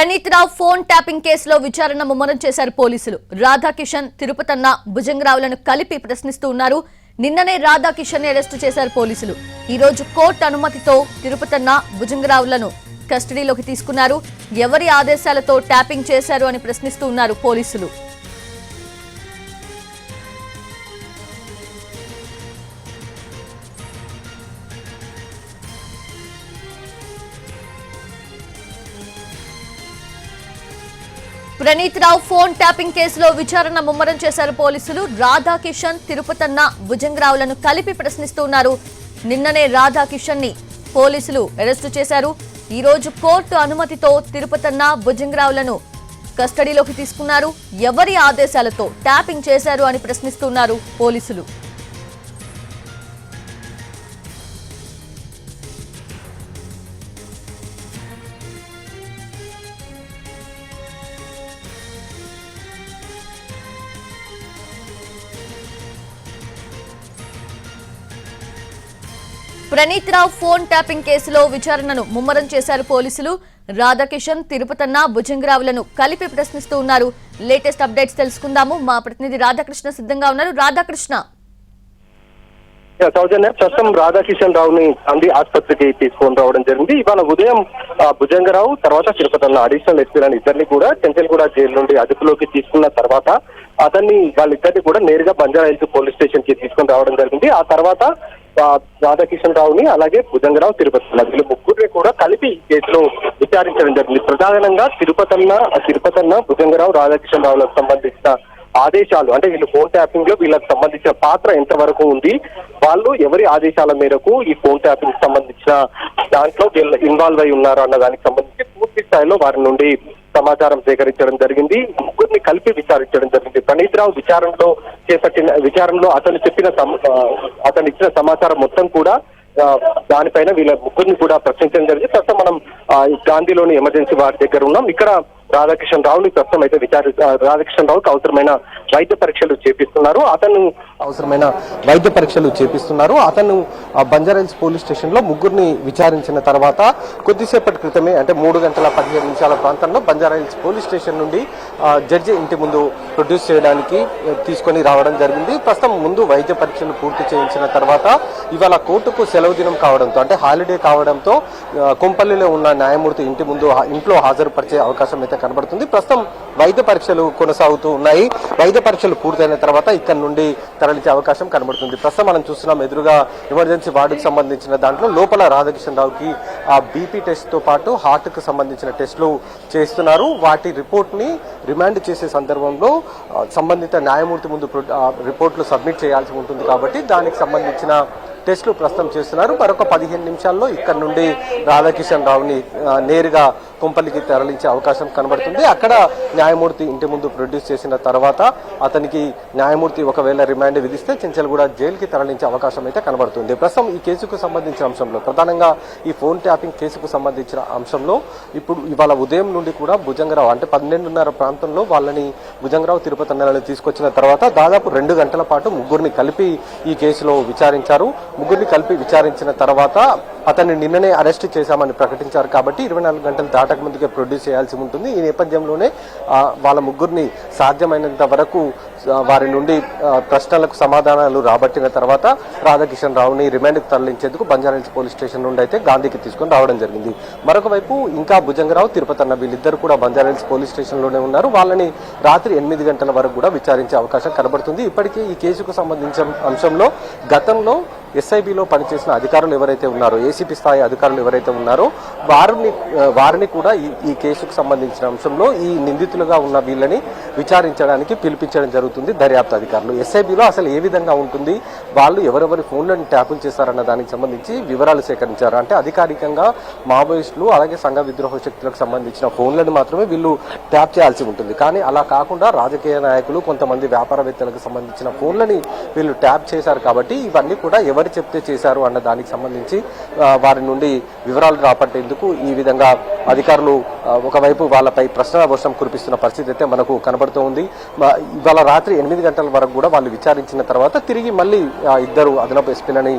ప్రణీత్ రావు phone tapping కేసులో విచారణ ముమ్మరం చేశారు పోలీసులు. రాధాకిషన్ తిరుపతన్న భుజంగరావులను కలిపి ప్రశ్నిస్తూ ఉన్నారు. నిన్ననే రాధాకిషన్ అరెస్టు చేశారు పోలీసులు. ఈ రోజు కోర్టు అనుమతితో తిరుపతన్న భుజంగరావులను కస్టడీలోకి తీసుకున్నారు. ఎవరి ఆదేశాలతో ట్యాపింగ్ చేశారు అని ప్రశ్నిస్తూ ఉన్నారు పోలీసులు. ప్రణీత్ రావు ఫోన్ ట్యాపింగ్ కేసులో విచారణ ముమ్మరం చేశారు పోలీసులు. రాధాకిషన్ తిరుపతన్న భుజంగరావులను కలిపి ప్రశ్నిస్తున్నారు. నిన్ననే రాధాకిషన్ని పోలీసులు అరెస్టు చేశారు. ఈ రోజు కోర్టు అనుమతితో తిరుపతన్న భుజంగరావులను కస్టడీలోకి తీసుకున్నారు. ఎవరి ఆదేశాలతో ట్యాపింగ్ చేశారు అని ప్రశ్నిస్తున్నారు పోలీసులు. ప్రణీత్ రావు ఫోన్ ట్యాపింగ్ కేసులో విచారణను ముమ్మరం చేశారు పోలీసులు. రాధాకిషన్ తిరుపతన్న భుజంగరావులను కలిపి ప్రశ్నిస్తూ ఉన్నారు. లేటెస్ట్ అప్డేట్స్ తెలుసుకుందాము. మా ప్రతినిధి రాధాకృష్ణ సిద్ధంగా ఉన్నారు. రాధాకృష్ణ. సౌజన్య ప్రస్తుతం రాధాకిషన్ రావుని అంది ఆసుపత్రికి తీసుకొని రావడం జరిగింది. ఇవాళ ఉదయం భుజంగరావు తర్వాత తిరుపతిలో అడిషనల్ ఎస్పీలను ఇద్దరిని కూడా చెంచల్గూడ జైలు నుండి అదుపులోకి తీసుకున్న తర్వాత అతన్ని వాళ్ళిద్దరిని కూడా నేరుగా బంజారా హిల్స్ పోలీస్ స్టేషన్కి తీసుకొని రావడం జరిగింది. ఆ తర్వాత రాధాకిషన్ రావుని అలాగే భుజంగరావు తిరుపతి వీళ్ళు ముగ్గురిని కూడా కలిపి ఈ కేసులో విచారించడం జరిగింది. ప్రధానంగా తిరుపతన్న తిరుపతన్న భుజంగరావు రాధాకిషన్ రావులకు సంబంధించిన ఆదేశాలు అంటే వీళ్ళు ఫోన్ ట్యాపింగ్లో వీళ్ళకి సంబంధించిన పాత్ర ఎంతవరకు ఉంది వాళ్ళు ఎవరి ఆదేశాల మేరకు ఈ ఫోన్ ట్యాపింగ్ సంబంధించిన దాంట్లో వీళ్ళు ఇన్వాల్వ్ అయి ఉన్నారు అన్న దానికి సంబంధించి పూర్తి స్థాయిలో వారి నుండి సమాచారం సేకరించడం జరిగింది. ముగ్గురిని కలిపి విచారించడం జరిగింది. ప్రణీత్ రావు విచారణలో చేపట్టిన విచారణలో అతను చెప్పిన అతను ఇచ్చిన సమాచారం మొత్తం కూడా దానిపైన వీళ్ళ ముగ్గురిని కూడా ప్రశ్నించడం జరిగింది. ప్రస్తుతం మనం గాంధీలోని ఎమర్జెన్సీ వారి దగ్గర ఉన్నాం. ఇక్కడ రాధాకిషన్ రావుని ప్రస్తుతం అయితే విచారి ఆ, రాధాకిషన్ రావుకి అవసరమైన వైద్య పరీక్షలు చేపిస్తున్నారు. అతను అవసరమైన వైద్య పరీక్షలు చేపిస్తున్నారు. అతను ఆ, బంజారాహిల్స్ పోలీస్ స్టేషన్లో ముగ్గురిని విచారించిన తర్వాత కొద్దిసేపటి క్రితమే అంటే మూడు గంటల పదిహేను నిమిషాల ప్రాంతంలో బంజారాహిల్స్ పోలీస్ స్టేషన్ నుండి జడ్జి ఇంటి ముందు ప్రొడ్యూస్ చేయడానికి తీసుకొని రావడం జరిగింది. ప్రస్తుతం ముందు వైద్య పరీక్షలు పూర్తి చేయించిన తర్వాత ఇవాళ కోర్టుకు సెలవు దినం కావడంతో అంటే హాలిడే కావడంతో కుంపల్లిలో కొంపల్లిలో ఉన్న న్యాయమూర్తి ఇంటి ముందు ఇంట్లో హాజరుపరిచే అవకాశం అయితే కనబడుతుంది. ప్రస్తుతం వైద్య పరీక్షలు కొనసాగుతూ ఉన్నాయి. వైద్య పరీక్షలు పూర్తయిన తర్వాత ఇక్కడ నుండి తరలించే అవకాశం కనబడుతుంది. ప్రస్తుతం మనం చూస్తున్నాం ఎదురుగా ఎమర్జెన్సీ వార్డుకు సంబంధించిన దాంట్లో లోపల రాధాకిషన్ రావుకి ఆ బీపీ టెస్ట్తో పాటు హార్ట్కు సంబంధించిన టెస్టులు చేస్తున్నారు. వాటి రిపోర్ట్ని రిమాండ్ చేసే సందర్భంలో సంబంధిత న్యాయమూర్తి ముందు ప్రొ- రిపోర్ట్లు సబ్మిట్ చేయాల్సి ఉంటుంది కాబట్టి దానికి సంబంధించిన టెస్టులు ప్రస్తుతం చేస్తున్నారు. మరొక పదిహేను నిమిషాల్లో ఇక్కడ నుండి రాధాకిషన్ రావుని నేరుగా కుంపల్లికి తరలించే అవకాశం కనబడుతుంది. అక్కడ న్యాయమూర్తి ఇంటి ముందు ప్రొడ్యూస్ చేసిన తర్వాత అతనికి న్యాయమూర్తి ఒకవేళ రిమాండ్ విధిస్తే చెంచల్గూడ జైలుకి తరలించే అవకాశం అయితే కనబడుతుంది. ప్రస్తుతం ఈ కేసుకు సంబంధించిన అంశంలో ప్రధానంగా ఈ ఫోన్ ట్యాపింగ్ కేసుకు సంబంధించిన అంశంలో ఇప్పుడు ఇవాళ ఉదయం నుండి కూడా భుజంగరావు అంటే పన్నెండున్నర ప్రాంతంలో వాళ్ళని భుజంగరావు తిరుపతి నెలలో తీసుకొచ్చిన తర్వాత దాదాపు రెండు గంటల పాటు ముగ్గురిని కలిపి ఈ కేసులో విచారించారు. ముగ్గురిని కలిపి విచారించిన తర్వాత అతన్ని నిన్ననే అరెస్ట్ చేశామని ప్రకటించారు కాబట్టి ఇరవై నాలుగు గంటలు దాటక ముందుకే ప్రొడ్యూస్ చేయాల్సి ఉంటుంది. ఈ నేపథ్యంలోనే వాళ్ళ ముగ్గురిని సాధ్యమైనంత వరకు వారి నుండి ప్రశ్నలకు సమాధానాలు రాబట్టిన తర్వాత రాధాకిషన్ రావుని రిమాండ్కి తరలించేందుకు బంజారాహిల్స్ పోలీస్ స్టేషన్ నుండి అయితే గాంధీకి తీసుకొని రావడం జరిగింది. మరొక వైపు ఇంకా భుజంగరావు తిరుపతి అన్న వీళ్ళిద్దరు కూడా బంజారాహిల్స్ పోలీస్ స్టేషన్లోనే ఉన్నారు. వాళ్ళని రాత్రి ఎనిమిది గంటల వరకు కూడా విచారించే అవకాశం కనబడుతుంది. ఇప్పటికే ఈ కేసుకు సంబంధించిన అంశంలో గతంలో ఎస్ఐబిలో పనిచేసిన అధికారులు ఎవరైతే ఉన్నారో ఏసీపీ స్థాయి అధికారులు ఎవరైతే ఉన్నారో వారిని వారిని కూడా ఈ ఈ కేసుకు సంబంధించిన అంశంలో ఈ నిందితులుగా ఉన్న వీళ్ళని విచారించడానికి పిలిపించడం జరుగుతుంది దర్యాప్తు అధికారులు. ఎస్ఐబిలో అసలు ఏ విధంగా ఉంటుంది? వాళ్ళు ఎవరెవరి ఫోన్లను ట్యాపులు చేశారన్న దానికి సంబంధించి వివరాలు సేకరించారు. అంటే అధికారికంగా మావోయిస్టులు అలాగే సంఘ విద్రోహ శక్తులకు సంబంధించిన ఫోన్లను మాత్రమే వీళ్ళు ట్యాప్ చేయాల్సి ఉంటుంది. కానీ అలా కాకుండా రాజకీయ నాయకులు కొంతమంది వ్యాపారవేత్తలకు సంబంధించిన ఫోన్లని వీళ్ళు ట్యాప్ చేశారు కాబట్టి ఇవన్నీ కూడా ఎవరు చెప్తే చేశారు అన్న దానికి సంబంధించి వారి నుండి వివరాలు రాబట్టేందుకు ఈ విధంగా అధికారులు ఒకవైపు వాళ్ళపై ప్రశ్నల వర్షం కురిపిస్తున్న పరిస్థితి అయితే మనకు కనబడుతూ ఉంది. ఇవాళ రాత్రి ఎనిమిది గంటల వరకు కూడా వాళ్ళు విచారించిన తర్వాత తిరిగి మళ్ళీ ఇద్దరు అదనపు ఎస్పీలని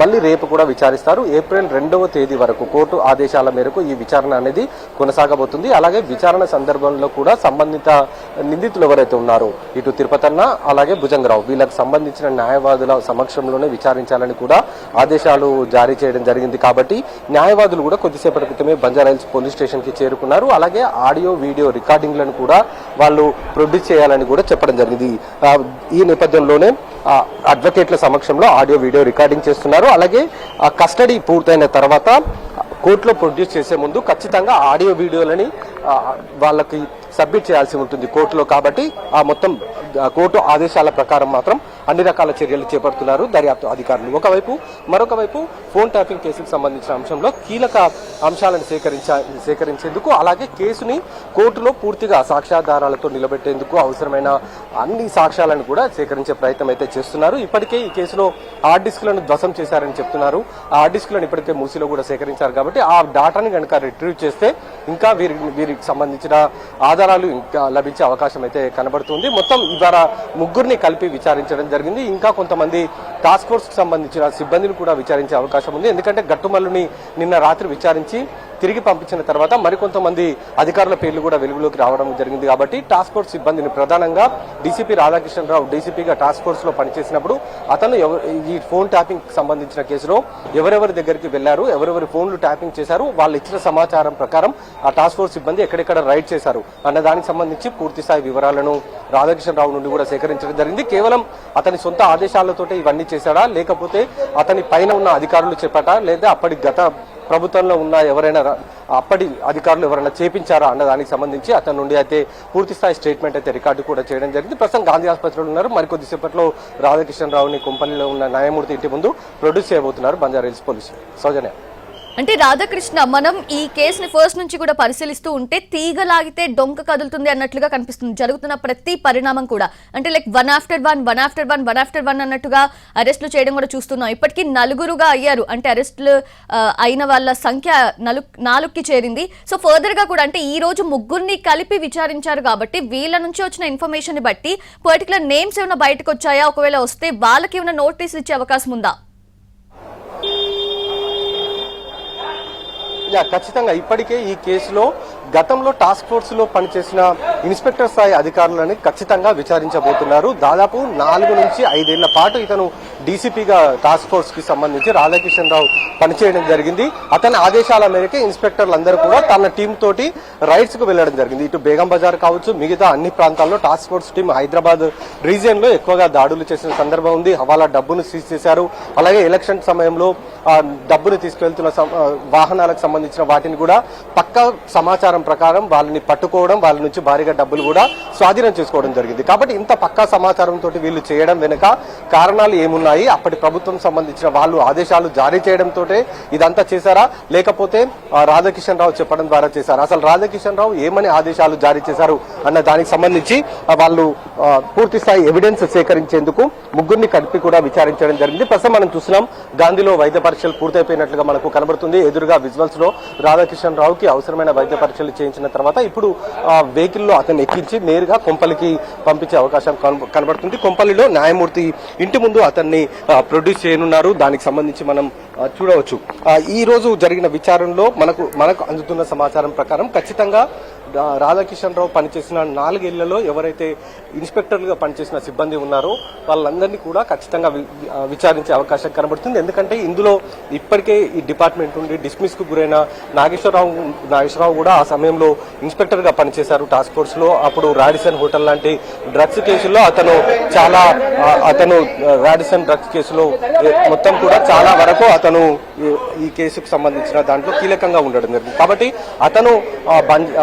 మళ్ళీ రేపు కూడా విచారిస్తారు. ఏప్రిల్ రెండవ తేదీ వరకు కోర్టు ఆదేశాల మేరకు ఈ విచారణ అనేది కొనసాగబోతుంది. అలాగే విచారణ సందర్భంలో కూడా సంబంధిత నిందితులు ఎవరైతే ఉన్నారో ఇటు తిరుపతన్న అలాగే భుజంగరావు వీళ్ళకి సంబంధించిన న్యాయవాదుల సమక్షంలోనే విచారించాలని కూడా ఆదేశాలు జారీ చేయడం జరిగింది. కాబట్టి న్యాయవాదులు కూడా కొద్దిసేపటి క్రితమే బంజారాహిల్స్ పోలీస్ స్టేషన్కి చేరుకున్నారు. అలాగే ఆడియో వీడియో రికార్డింగ్లను కూడా వాళ్ళు ప్రొడ్యూస్ చేయాలని కూడా చెప్పడం జరిగింది. ఈ నేపథ్యంలోనే అడ్వకేట్ల సమక్షంలో ఆడియో వీడియో రికార్డింగ్ చేస్తున్నారు. అలాగే ఆ కస్టడీ పూర్తయిన తర్వాత కోర్టులో ప్రొడ్యూస్ చేసే ముందు ఖచ్చితంగా ఆడియో వీడియోలని వాళ్ళకి సబ్మిట్ చేయాల్సి ఉంటుంది కోర్టులో కాబట్టి ఆ మొత్తం కోర్టు ఆదేశాల ప్రకారం మాత్రం అన్ని రకాల చర్యలు చేపడుతున్నారు దర్యాప్తు అధికారులు. ఒకవైపు మరొక వైపు ఫోన్ ట్యాపింగ్ కేసుకు సంబంధించిన అంశంలో కీలక అంశాలను సేకరించ సేకరించేందుకు అలాగే కేసుని కోర్టులో పూర్తిగా సాక్ష్యాధారాలతో నిలబెట్టేందుకు అవసరమైన అన్ని సాక్ష్యాలను కూడా సేకరించే ప్రయత్నం అయితే చేస్తున్నారు. ఇప్పటికే ఈ కేసులో హార్డ్ డిస్క్లను ధ్వసం చేశారని చెప్తున్నారు. ఆ హార్డ్ డిస్క్లను ఇప్పటికే మూసీలో కూడా సేకరించారు కాబట్టి ఆ డాటాని కనుక రిట్రీవ్ చేస్తే ఇంకా వీరి వీరికి సంబంధించిన ఆధారాలు ఇంకా లభించే అవకాశం అయితే కనబడుతుంది. మొత్తం ఇవాళ ముగ్గురిని కలిపి విచారించడం జరిగింది. ఇంకా కొంతమంది టాస్క్ ఫోర్స్కి సంబంధించిన సిబ్బందిని కూడా విచారించే అవకాశం ఉంది. ఎందుకంటే గట్టుమల్లుని నిన్న రాత్రి విచారించి తిరిగి పంపించిన తర్వాత మరికొంతమంది అధికారుల పేర్లు కూడా వెలుగులోకి రావడం జరిగింది కాబట్టి టాస్క్ ఫోర్స్ సిబ్బందిని ప్రధానంగా డీసీపీ రాధాకృష్ణరావు డీసీపీగా టాస్క్ ఫోర్స్లో పనిచేసినప్పుడు అతను ఈ ఫోన్ ట్యాపింగ్ సంబంధించిన కేసులో ఎవరెవరి దగ్గరికి వెళ్ళారు ఎవరెవరి ఫోన్లు ట్యాపింగ్ చేశారు వాళ్ళు ఇచ్చిన సమాచారం ప్రకారం ఆ టాస్క్ ఫోర్స్ సిబ్బంది ఎక్కడెక్కడ రైడ్ చేశారు అన్న దానికి సంబంధించి పూర్తి స్థాయి వివరాలను రాధాకృష్ణరావు నుండి కూడా సేకరించడం జరిగింది. కేవలం అతని సొంత ఆదేశాలతోటే ఇవన్నీ చేశాడా లేకపోతే అతని పైన ఉన్న అధికారులు చెప్పాట లేదా అప్పటి గత ప్రభుత్వంలో ఉన్న ఎవరైనా అప్పటి అధికారులు ఎవరైనా చేపించారా అన్న దానికి సంబంధించి అతని నుండి అయితే పూర్తి స్థాయి స్టేట్మెంట్ అయితే రికార్డు కూడా చేయడం జరిగింది. ప్రస్తుతం గాంధీ ఆసుపత్రిలో ఉన్నారు. మరికొద్దిసేపట్లో రాధాకృష్ణరావుని కుంపల్లిలో ఉన్న న్యాయమూర్తి ఇంటి ముందు ప్రొడ్యూస్ చేయబోతున్నారు బంజారాహిల్స్ పోలీసులు. సౌజన్య. అంటే రాధాకృష్ణ మనం ఈ కేసుని ఫస్ట్ నుంచి కూడా పరిశీలిస్తూ ఉంటే తీగ లాగితే డొంక కదులుతుంది అన్నట్లుగా కనిపిస్తుంది. జరుగుతున్న ప్రతి పరిణామం కూడా. అంటే like one after one one after one one after one అన్నట్టుగా అరెస్టులు చేయడం కూడా చూస్తున్నాం. ఇప్పటికీ నలుగురుగా అయ్యారు. అంటే అరెస్టులు అయిన వాళ్ళ సంఖ్య నలు నాలుగుకి చేరింది. సో ఫర్దర్గా కూడా అంటే ఈ రోజు ముగ్గురిని కలిపి విచారించారు కాబట్టి వీళ్ళ నుంచి వచ్చిన ఇన్ఫర్మేషన్ బట్టి పర్టికులర్ నేమ్స్ ఏమైనా బయటకు వచ్చాయా? ఒకవేళ వస్తే వాళ్ళకి ఏమైనా నోటీసులు ఇచ్చే అవకాశం ఉందా? యా ఖచ్చితంగా. ఇప్పటికే ఈ కేసులో గతంలో టాస్క్ ఫోర్స్లో పనిచేసిన ఇన్స్పెక్టర్ స్థాయి అధికారులని ఖచ్చితంగా విచారించబోతున్నారు. దాదాపు నాలుగు నుంచి ఐదేళ్ళ పాటు ఇతను డీసీపీగా టాస్క్ ఫోర్స్కి సంబంధించి రాధాకిషన్ రావు పనిచేయడం జరిగింది. అతని ఆదేశాల మేరకే ఇన్స్పెక్టర్లందరూ కూడా తన టీం తోటి రైడ్స్కు వెళ్ళడం జరిగింది. ఇటు బేగం బజార్ కావచ్చు మిగతా అన్ని ప్రాంతాల్లో టాస్క్ ఫోర్స్ టీం హైదరాబాద్ రీజియన్లో ఎక్కువగా దాడులు చేసిన సందర్భం ఉంది. హవాలా డబ్బును సీజ్ చేశారు. అలాగే ఎలక్షన్ సమయంలో డబ్బును తీసుకెళ్తున్న వాహనాలకు సంబంధించిన వాటిని కూడా పక్కా సమాచారం ప్రకారం వాళ్ళని పట్టుకోవడం వాళ్ళ నుంచి భారీగా డబ్బులు కూడా స్వాధీనం చేసుకోవడం జరిగింది. కాబట్టి ఇంత పక్కా సమాచారం తోటి వీళ్ళు చేయడం వెనుక కారణాలు ఏమున్నాయి? అప్పటి ప్రభుత్వం సంబంధించిన వాళ్ళు ఆదేశాలు జారీ చేయడంతో ఇదంతా చేశారా? లేకపోతే రాధాకిషన్ రావు చెప్పడం ద్వారా చేశారా? అసలు రాధాకిషన్ రావు ఏమని ఆదేశాలు జారీ చేశారు అన్న దానికి సంబంధించి వాళ్ళు పూర్తి స్థాయి ఎవిడెన్స్ సేకరించేందుకు ముగ్గురిని కలిపి కూడా విచారించడం జరిగింది. ప్రస్తుతం మనం చూస్తున్నాం గాంధీలో వైద్య పరీక్షలు పూర్తయిపోయినట్లుగా మనకు కనబడుతుంది. ఎదురుగా విజువల్స్లో రాధాకిషన్ రావుకి అవసరమైన వైద్య పరీక్షలు చేయించిన తర్వాత ఇప్పుడు వెహికల్లో అతన్ని ఎక్కించి నేరుగా కొంపలికి పంపించే అవకాశం కనబడుతుంది. కొంపల్లిలో న్యాయమూర్తి ఇంటి ముందు అతన్ని ప్రొడ్యూస్ చేయనున్నారు. దానికి సంబంధించి మనం చూడవచ్చు. ఈ రోజు జరిగిన విచారణలో మనకు మనకు అందుతున్న సమాచారం ప్రకారం ఖచ్చితంగా రాధాకిషన్ రావు పనిచేసిన నాలుగేళ్ళలో ఎవరైతే ఇన్స్పెక్టర్లుగా పనిచేసిన సిబ్బంది ఉన్నారో వాళ్ళందరినీ కూడా ఖచ్చితంగా వి- విచారించే అవకాశం కనబడుతుంది. ఎందుకంటే ఇందులో ఇప్పటికే ఈ డిపార్ట్మెంట్ నుండి డిస్మిస్కు గురైన నాగేశ్వరరావు నాగేశ్వరరావు కూడా ఆ సమయంలో ఇన్స్పెక్టర్గా పనిచేశారు టాస్క్ ఫోర్స్లో. అప్పుడు రాడిసన్ హోటల్ లాంటి డ్రగ్స్ కేసుల్లో అతను చాలా అతను రాడిసన్ డ్రగ్స్ కేసులో మొత్తం కూడా చాలా వరకు అతను ఈ- కేసుకు సంబంధించిన దాంట్లో కీలకంగా ఉండడం జరిగింది. కాబట్టి అతను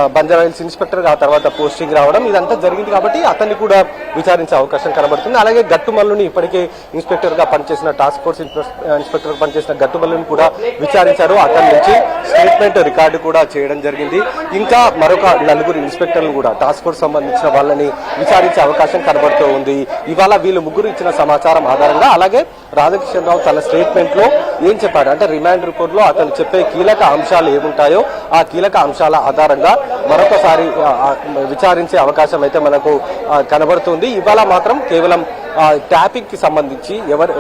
బంద్ బంజ- ఆ, ఇన్స్పెక్టర్ ఆ తర్వాత పోస్టింగ్ రావడం ఇదంతా జరిగింది కాబట్టి అతన్ని కూడా విచారించే అవకాశం కనబడుతుంది. అలాగే గట్టుమల్లుని ఇప్పటికే ఇన్స్పెక్టర్గా పనిచేసిన టాస్క్ ఫోర్స్ ఇన్స్పెక్టర్గా పనిచేసిన గట్టుమల్లుని కూడా విచారించారు. అతని నుంచి స్టేట్మెంట్ రికార్డు కూడా చేయడం జరిగింది. ఇంకా మరొక నలుగురు ఇన్స్పెక్టర్లు కూడా టాస్క్ ఫోర్స్ సంబంధించిన వాళ్ళని విచారించే అవకాశం కనబడుతూ ఉంది. ఇవాళ వీళ్ళు ముగ్గురు ఇచ్చిన సమాచారం ఆధారంగా అలాగే రాధాకృష్ణరావు తన స్టేట్మెంట్లో ఏం చెప్పాడు? అంటే రిమాండ్ రిపోర్ట్లో అతను చెప్పే కీలక అంశాలు ఏముంటాయో ఆ కీలక అంశాల ఆధారంగా మరొకసారి విచారించే అవకాశం అయితే మనకు కనబడుతుంది. ఇవాళ మాత్రం కేవలం ట్యాపింగ్కి సంబంధించి ఎవరు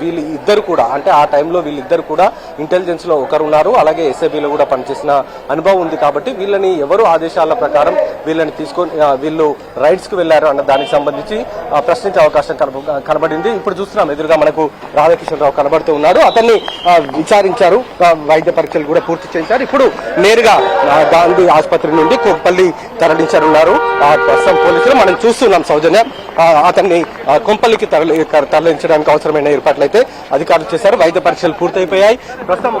వీళ్ళు ఇద్దరు కూడా అంటే ఆ టైంలో వీళ్ళిద్దరు కూడా ఇంటెలిజెన్స్లో ఒకరు ఉన్నారు అలాగే ఎస్ఐబిలో కూడా పనిచేసిన అనుభవం ఉంది కాబట్టి వీళ్ళని ఎవరు ఆదేశాల ప్రకారం వీళ్ళని తీసుకొని వీళ్ళు రైడ్స్కు వెళ్ళారు అన్న దానికి సంబంధించి ప్రశ్నించే అవకాశం కనబ- కనబడింది. ఇప్పుడు చూస్తున్నాం ఎదురుగా మనకు రాధాకృష్ణరావు కనబడుతూ ఉన్నారు అతన్ని విచారించారు. వైద్య పరీక్షలు కూడా పూర్తి చేశారు. ఇప్పుడు నేరుగా గాంధీ ఆసుపత్రి నుండి కొప్పల్లి తరలించారున్నారు ఆ, ప్రస్తుతం పోలీసులు మనం చూస్తున్నాం సౌజన్య అతన్ని ఆ, కొంపల్లికి తరలి తరలించడానికి అవసరమైన ఏర్పాట్లు అయితే అధికారులు చేశారు. వైద్య పరీక్షలు పూర్తయిపోయాయి. ప్రస్తుతం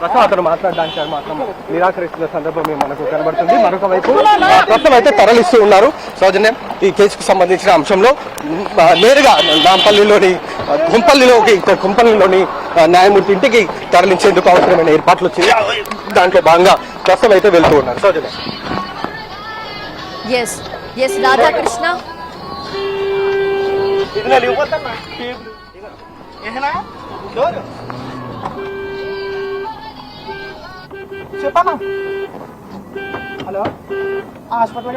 ప్రస్తుతం అతను మాట్లాడడానికి మాత్రం నిరాకరిస్తున్న సందర్భం మనకు కనబడుతుంది. మరొక వైపు ప్రస్తుతం అయితే తరలిస్తూ ఉన్నారు. సౌజన్యం ఈ కేసుకు సంబంధించిన అంశంలో నేరుగా నాంపల్లిలోని ఆ, గుంపల్లిలోని న్యాయమూర్తి ఇంటికి తరలించేందుకు అవసరమైన ఏర్పాట్లు వచ్చింది దాంట్లో భాగంగా ప్రస్తుతం అయితే వెళ్తూ ఉన్నారు. సౌజన్యం. ఎస్ ఎస్ రాధాకృష్ణ చెప్పనా హలో? హాస్పిటల్